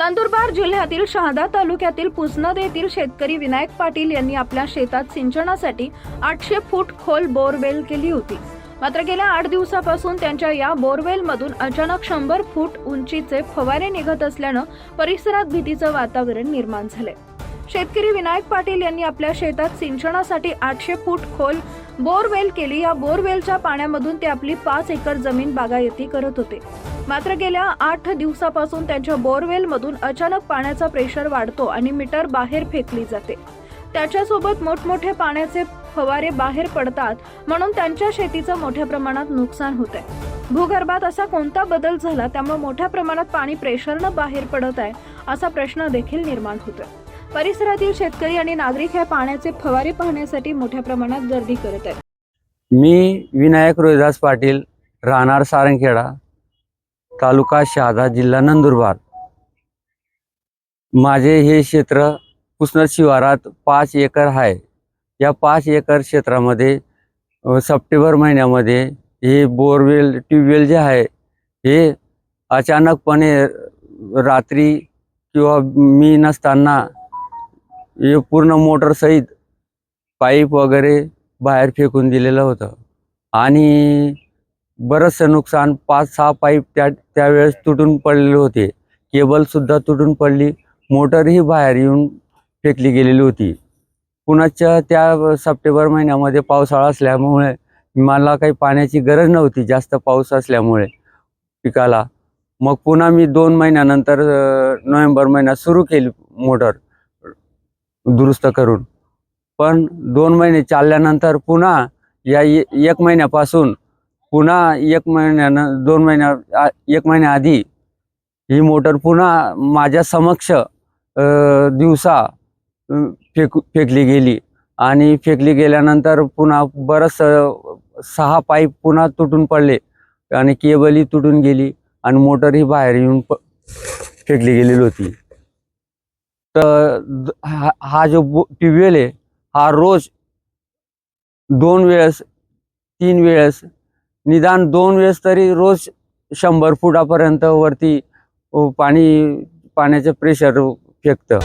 नंदुरबार जिल्ह्यातील शहादा तालुक्यातील पुसनद येथील शेतकरी विनायक पाटील यांनी आपल्या शेतात सिंचनासाठी आठशे फूट खोल बोरवेल केली होती. मात्र गेल्या आठ दिवसापासून त्यांच्या या बोरवेलमधून अचानक शंभर फूट उंचीचे फवारे निघत असल्यानं परिसरात भीतीचं वातावरण निर्माण झालंय. शेतकरी विनायक पाटील यांनी आपल्या शेतात सिंचनासाठी आठशे फूट खोल बोरवेल केली. या बोरवेलच्या पाण्यामधून ते आपली पाच एकर जमीन बागायती करत होते. मात्र गेल्या आठ दिवसापासून त्यांच्या बोरवेलमधून अचानक पाण्याचा प्रेशर वाढतो आणि मीटर बाहेर फेकली जाते. त्याच्यासोबत मोठमोठे पाण्याचे फवारे बाहेर पडतात म्हणून त्यांच्या शेतीचं मोठ्या प्रमाणात नुकसान होत आहे भूगर्भात असा कोणता बदल झाला त्यामुळे मोठ्या प्रमाणात पाणी प्रेशरनं बाहेर पडत आहे असा प्रश्न देखील निर्माण होतोय. परिसरातील शेतकरी आणि नागरिक या पाण्याचे फवारे पाहण्यासाठी मोठ्या प्रमाणात गर्दी करत आहेत. मी विनायक रोहिदास पाटील राहणार सारंगखेडा तालुका शहादा जिल्हा नंदुरबार. माझे हे क्षेत्र पुसनर शिवारात पाच एकर आहे. या पाच एकर क्षेत्रामध्ये सप्टेंबर महिन्यामध्ये हे बोरवेल ट्यूबवेल जे आहे हे अचानकपणे रात्री किंवा मी नसताना हे पूर्ण मोटरसहित पाईप वगैरे बाहेर फेकून दिलेलं होतं. आणि बरंचसं नुकसान पाच सहा पाईप त्या त्यावेळेस तुटून पडलेले होते. केबलसुद्धा तुटून पडली. मोटरही बाहेर येऊन फेकली गेलेली होती. पुण्याच्या त्या सप्टेंबर महिन्यामध्ये पावसाळा असल्यामुळे मला काही पाण्याची गरज नव्हती जास्त पाऊस असल्यामुळे पिकाला. मग पुन्हा मी दोन महिन्यानंतर नोव्हेंबर महिन्यात सुरू केली मोटर. दुरुस्त करून. पण दोन महिने चालल्यानंतर पुन्हा या एक महिन्यापासून पुन्हा एक महिन्यानं दोन महिन्या एक महिन्याआधी ही मोटर पुन्हा माझ्या समक्ष दिवसा फेकू फेकली गेली. आणि फेकली गेल्यानंतर पुन्हा बरंच सहा पाईप पुन्हा तुटून पडले आणि केबलही तुटून गेली आणि मोटरही बाहेर येऊन प फेकली गेलेली होती. तर हा जो ट्यूबवेल आहे हा रोज दोन वेळेस तीन वेळेस निदान दोन वेळेस तरी रोज शंभर फुटापर्यंत वरती पाणी पाण्याचं प्रेशर फेकतं.